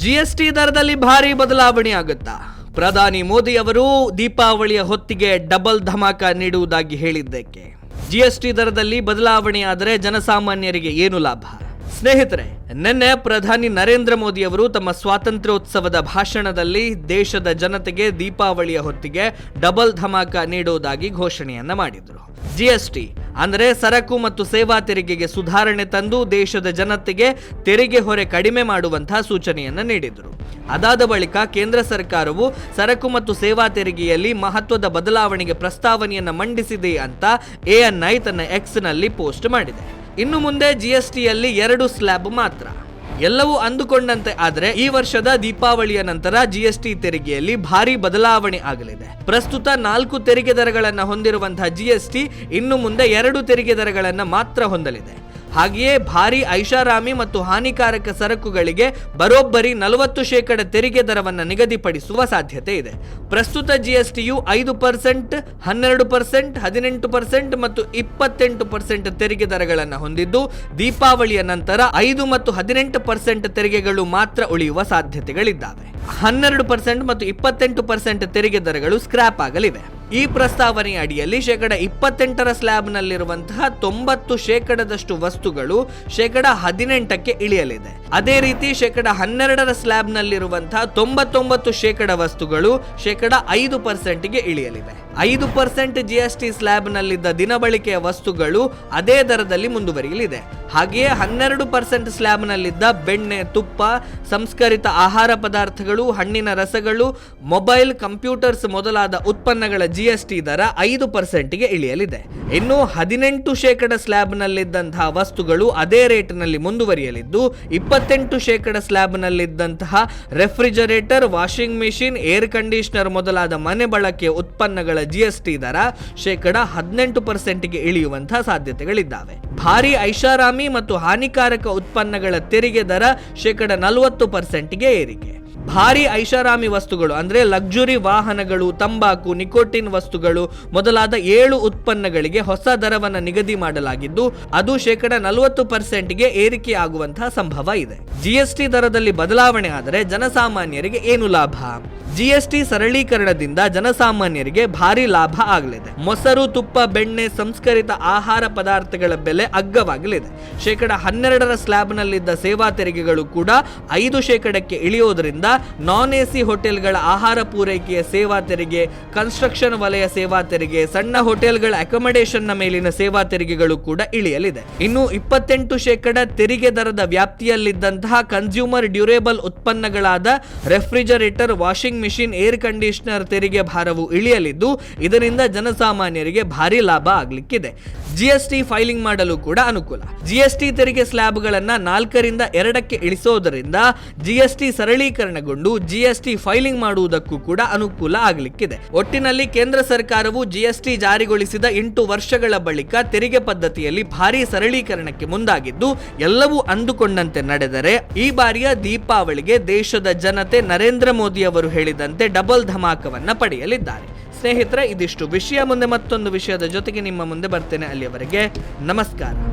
GST ದರದಲ್ಲಿ ಭಾರಿ ಬದಲಾವಣೆ ಆಗುತ್ತಾ? ಪ್ರಧಾನಿ ಮೋದಿ ಅವರು ದೀಪಾವಳಿಯ ಹೊತ್ತಿಗೆ ಡಬಲ್ ಧಮಾಕ ನೀಡುವುದಾಗಿ ಹೇಳಿದ್ದಕ್ಕೆ. ಜಿಎಸ್ಟಿ ದರದಲ್ಲಿ ಬದಲಾವಣೆಯಾದರೆ ಜನಸಾಮಾನ್ಯರಿಗೆ ಏನು ಲಾಭ? ಸ್ನೇಹಿತರೆ ನಿನ್ನೆ ಪ್ರಧಾನಿ ನರೇಂದ್ರ ಮೋದಿ ಅವರು ತಮ್ಮ ಸ್ವಾತಂತ್ರ್ಯೋತ್ಸವದ ಭಾಷಣದಲ್ಲಿ ದೇಶದ ಜನತೆಗೆ ದೀಪಾವಳಿಯ ಹೊತ್ತಿಗೆ ಡಬಲ್ ಧಮಾಕ ನೀಡುವುದಾಗಿ ಘೋಷಣೆಯನ್ನ ಮಾಡಿದರು. ಜಿಎಸ್ಟಿ ಅಂದರೆ ಸರಕು ಮತ್ತು ಸೇವಾ ತೆರಿಗೆಗೆ ಸುಧಾರಣೆ ತಂದು ದೇಶದ ಜನತೆಗೆ ತೆರಿಗೆ ಹೊರೆ ಕಡಿಮೆ ಮಾಡುವಂತಹ ಸೂಚನೆಯನ್ನು ನೀಡಿದರು. ಅದಾದ ಬಳಿಕ ಕೇಂದ್ರ ಸರ್ಕಾರವು ಸರಕು ಮತ್ತು ಸೇವಾ ತೆರಿಗೆಯಲ್ಲಿ ಮಹತ್ವದ ಬದಲಾವಣೆಗೆ ಪ್ರಸ್ತಾವನೆಯನ್ನು ಮಂಡಿಸಿದೆ ಅಂತ ಎಎನ್ಐ ತನ್ನ ಎಕ್ಸ್ನಲ್ಲಿ ಪೋಸ್ಟ್ ಮಾಡಿದೆ. ಇನ್ನು ಮುಂದೆ ಜಿಎಸ್ಟಿಯಲ್ಲಿ ಎರಡು ಸ್ಲ್ಯಾಬ್ ಮಾತ್ರ. ಎಲ್ಲವೂ ಅಂದುಕೊಂಡಂತೆ ಆದರೆ ಈ ವರ್ಷದ ದೀಪಾವಳಿಯ ನಂತರ ಜಿಎಸ್ಟಿ ತೆರಿಗೆಯಲ್ಲಿ ಭಾರಿ ಬದಲಾವಣೆ ಆಗಲಿದೆ. ಪ್ರಸ್ತುತ ನಾಲ್ಕು ತೆರಿಗೆ ದರಗಳನ್ನು ಹೊಂದಿರುವಂತಹ ಜಿಎಸ್ಟಿ ಇನ್ನು ಮುಂದೆ ಎರಡು ತೆರಿಗೆ ದರಗಳನ್ನು ಮಾತ್ರ ಹೊಂದಲಿದೆ. ಹಾಗೆಯೇ ಭಾರಿ ಐಷಾರಾಮಿ ಮತ್ತು ಹಾನಿಕಾರಕ ಸರಕುಗಳಿಗೆ ಬರೋಬ್ಬರಿ ನಲವತ್ತು ಶೇಕಡ ತೆರಿಗೆ ದರವನ್ನು ನಿಗದಿಪಡಿಸುವ ಸಾಧ್ಯತೆ ಇದೆ. ಪ್ರಸ್ತುತ ಜಿಎಸ್ಟಿಯು ಐದು ಪರ್ಸೆಂಟ್, ಹನ್ನೆರಡು ಪರ್ಸೆಂಟ್, ಹದಿನೆಂಟು ಪರ್ಸೆಂಟ್ ಮತ್ತು ಇಪ್ಪತ್ತೆಂಟು ಪರ್ಸೆಂಟ್ ತೆರಿಗೆ ದರಗಳನ್ನು ಹೊಂದಿದ್ದು, ದೀಪಾವಳಿಯ ನಂತರ ಐದು ಮತ್ತು ಹದಿನೆಂಟು ಪರ್ಸೆಂಟ್ ತೆರಿಗೆಗಳು ಮಾತ್ರ ಉಳಿಯುವ ಸಾಧ್ಯತೆಗಳಿದ್ದಾವೆ. ಹನ್ನೆರಡು ಪರ್ಸೆಂಟ್ ಮತ್ತು ಇಪ್ಪತ್ತೆಂಟು ಪರ್ಸೆಂಟ್ ತೆರಿಗೆ ದರಗಳು ಸ್ಕ್ರಾಪ್ ಆಗಲಿವೆ. ಈ ಪ್ರಸ್ತಾವನೆಯ ಅಡಿಯಲ್ಲಿ ಶೇಕಡ ಇಪ್ಪತ್ತೆಂಟರ ಸ್ಲ್ಯಾಬ್ನಲ್ಲಿರುವಂತಹ ತೊಂಬತ್ತು ಶೇಕಡದಷ್ಟು ವಸ್ತುಗಳು ಶೇಕಡ ಹದಿನೆಂಟಕ್ಕೆ ಇಳಿಯಲಿದೆ. ಅದೇ ರೀತಿ ಶೇಕಡ ಹನ್ನೆರಡರ ಸ್ಲ್ಯಾಬ್ನಲ್ಲಿರುವಂತಹ ತೊಂಬತ್ತೊಂಬತ್ತು ಶೇಕಡ ವಸ್ತುಗಳು ಶೇಕಡ ಐದು ಪರ್ಸೆಂಟ್ಗೆ ಇಳಿಯಲಿವೆ. ಐದು ಪರ್ಸೆಂಟ್ ಜಿಎಸ್ಟಿ ಸ್ಲ್ಯಾಬ್ನಲ್ಲಿದ್ದ ದಿನಬಳಿಕೆಯ ವಸ್ತುಗಳು ಅದೇ ದರದಲ್ಲಿ ಮುಂದುವರಿಯಲಿದೆ. ಹಾಗೆಯೇ ಹನ್ನೆರಡು ಪರ್ಸೆಂಟ್ ಸ್ಲ್ಯಾಬ್ನಲ್ಲಿದ್ದ ಬೆಣ್ಣೆ, ತುಪ್ಪ, ಸಂಸ್ಕರಿತ ಆಹಾರ ಪದಾರ್ಥಗಳು, ಹಣ್ಣಿನ ರಸಗಳು, ಮೊಬೈಲ್, ಕಂಪ್ಯೂಟರ್ಸ್ ಮೊದಲಾದ ಉತ್ಪನ್ನಗಳ ಜಿಎಸ್ಟಿ ದರ ಐದು ಪರ್ಸೆಂಟ್ಗೆ ಇಳಿಯಲಿದೆ. ಇನ್ನು ಹದಿನೆಂಟು ಶೇಕಡ ಸ್ಲ್ಯಾಬ್ನಲ್ಲಿದ್ದಂತಹ ವಸ್ತುಗಳು ಅದೇ ರೇಟ್ನಲ್ಲಿ ಮುಂದುವರಿಯಲಿದ್ದು, ಇಪ್ಪತ್ತೆಂಟು ಶೇಕಡ ಸ್ಲ್ಯಾಬ್ನಲ್ಲಿದ್ದಂತಹ refrigerator, washing machine, air conditioner ಮೊದಲಾದ ಮನೆ ಬಳಕೆ ಉತ್ಪನ್ನಗಳ ಜಿಎಸ್ಟಿ ದರ ಶೇಕಡ ಹದಿನೆಂಟು ಪರ್ಸೆಂಟ್ಗೆ ಇಳಿಯುವಂತಹ ಸಾಧ್ಯತೆಗಳಿದ್ದಾವೆ. ಭಾರಿ ಐಷಾರಾಮಿ ಮತ್ತು ಹಾನಿಕಾರಕ ಉತ್ಪನ್ನಗಳ ತೆರಿಗೆ ದರ ಶೇಕಡ ನಲವತ್ತು ಪರ್ಸೆಂಟ್ಗೆ ಏರಿಕೆ. ಭಾರಿ ಐಷಾರಾಮಿ ವಸ್ತುಗಳು, ಅಂದ್ರೆ ಲಕ್ಸುರಿ ವಾಹನಗಳು, ತಂಬಾಕು, ನಿಕೋಟಿನ್ ವಸ್ತುಗಳು ಮೊದಲಾದ ಏಳು ಉತ್ಪನ್ನಗಳಿಗೆ ಹೊಸ ದರವನ್ನು ನಿಗದಿ ಮಾಡಲಾಗಿದ್ದು, ಅದು ಶೇಕಡ ನಲವತ್ತು ಪರ್ಸೆಂಟ್ಗೆ ಏರಿಕೆ ಆಗುವಂತಹ ಸಂಭವ ಇದೆ. ಜಿಎಸ್ಟಿ ದರದಲ್ಲಿ ಬದಲಾವಣೆ ಆದರೆ ಜನಸಾಮಾನ್ಯರಿಗೆ ಏನು ಲಾಭ? ಜಿಎಸ್ಟಿ ಸರಳೀಕರಣದಿಂದ ಜನಸಾಮಾನ್ಯರಿಗೆ ಭಾರಿ ಲಾಭ ಆಗಲಿದೆ. ಮೊಸರು, ತುಪ್ಪ, ಬೆಣ್ಣೆ, ಸಂಸ್ಕರಿತ ಆಹಾರ ಪದಾರ್ಥಗಳ ಬೆಲೆ ಅಗ್ಗವಾಗಲಿದೆ. ಶೇಕಡ ಹನ್ನೆರಡರ ಸ್ಲ್ಯಾಬ್ನಲ್ಲಿದ್ದ ಸೇವಾ ತೆರಿಗೆಗಳು ಕೂಡ ಐದು ಶೇಕಡಕ್ಕೆ ಇಳಿಯೋದ್ರಿಂದ ನಾನ್ ಎಸಿ ಹೋಟೆಲ್ಗಳ ಆಹಾರ ಪೂರೈಕೆಯ ಸೇವಾ ತೆರಿಗೆ, ಕನ್ಸ್ಟ್ರಕ್ಷನ್ ವಲಯ ಸೇವಾ ತೆರಿಗೆ, ಸಣ್ಣ ಹೋಟೆಲ್ಗಳ ಅಕೊಮಡೇಷನ್ನ ಮೇಲಿನ ಸೇವಾ ತೆರಿಗೆಗಳು ಕೂಡ ಇಳಿಯಲಿದೆ. ಇನ್ನು ಇಪ್ಪತ್ತೆಂಟು ಶೇಕಡ ತೆರಿಗೆ ದರದ ವ್ಯಾಪ್ತಿಯಲ್ಲಿದ್ದಂತಹ ಕನ್ಸ್ಯೂಮರ್ ಡ್ಯೂರೇಬಲ್ ಉತ್ಪನ್ನಗಳಾದ refrigerator, washing machine air conditioner ತೆರಿಗೆ ಭಾರವು ಇಳಿಯಲಿದ್ದು, ಇದರಿಂದ ಜನಸಾಮಾನ್ಯರಿಗೆ ಭಾರಿ ಲಾಭ ಆಗಲಿಕ್ಕಿದೆ. ಜಿಎಸ್ಟಿ ಫೈಲಿಂಗ್ ಮಾಡಲು ಕೂಡ ಅನುಕೂಲ. ಜಿಎಸ್ಟಿ ತೆರಿಗೆ ಸ್ಲ್ಯಾಬ್ಗಳನ್ನು ನಾಲ್ಕರಿಂದ ಎರಡಕ್ಕೆ ಇಳಿಸೋದರಿಂದ ಜಿಎಸ್ಟಿ ಸರಳೀಕರಣಗೊಂಡು ಜಿಎಸ್ಟಿ ಫೈಲಿಂಗ್ ಮಾಡುವುದಕ್ಕೂ ಕೂಡ ಅನುಕೂಲ ಆಗಲಿಕ್ಕಿದೆ. ಒಟ್ಟಿನಲ್ಲಿ ಕೇಂದ್ರ ಸರ್ಕಾರವು ಜಿಎಸ್ಟಿ ಜಾರಿಗೊಳಿಸಿದ ಎಂಟು ವರ್ಷಗಳ ಬಳಿಕ ತೆರಿಗೆ ಪದ್ಧತಿಯಲ್ಲಿ ಭಾರಿ ಸರಳೀಕರಣಕ್ಕೆ ಮುಂದಾಗಿದ್ದು, ಎಲ್ಲವೂ ಅಂದುಕೊಂಡಂತೆ ನಡೆದರೆ ಈ ಬಾರಿಯ ದೀಪಾವಳಿಗೆ ದೇಶದ ಜನತೆ ನರೇಂದ್ರ ಮೋದಿ ಅವರು ಹೇಳಿದಂತೆ ಡಬಲ್ ಧಮಾಕವನ್ನ ಪಡೆಯಲಿದ್ದಾರೆ. ಸ್ನೇಹಿತರೆ, ಇದಿಷ್ಟು ವಿಷಯ. ಮುಂದೆ ಮತ್ತೊಂದು ವಿಷಯದ ಜೊತೆಗೆ ನಿಮ್ಮ ಮುಂದೆ ಬರ್ತೇನೆ. ಅಲ್ಲಿಯವರೆಗೆ ನಮಸ್ಕಾರ.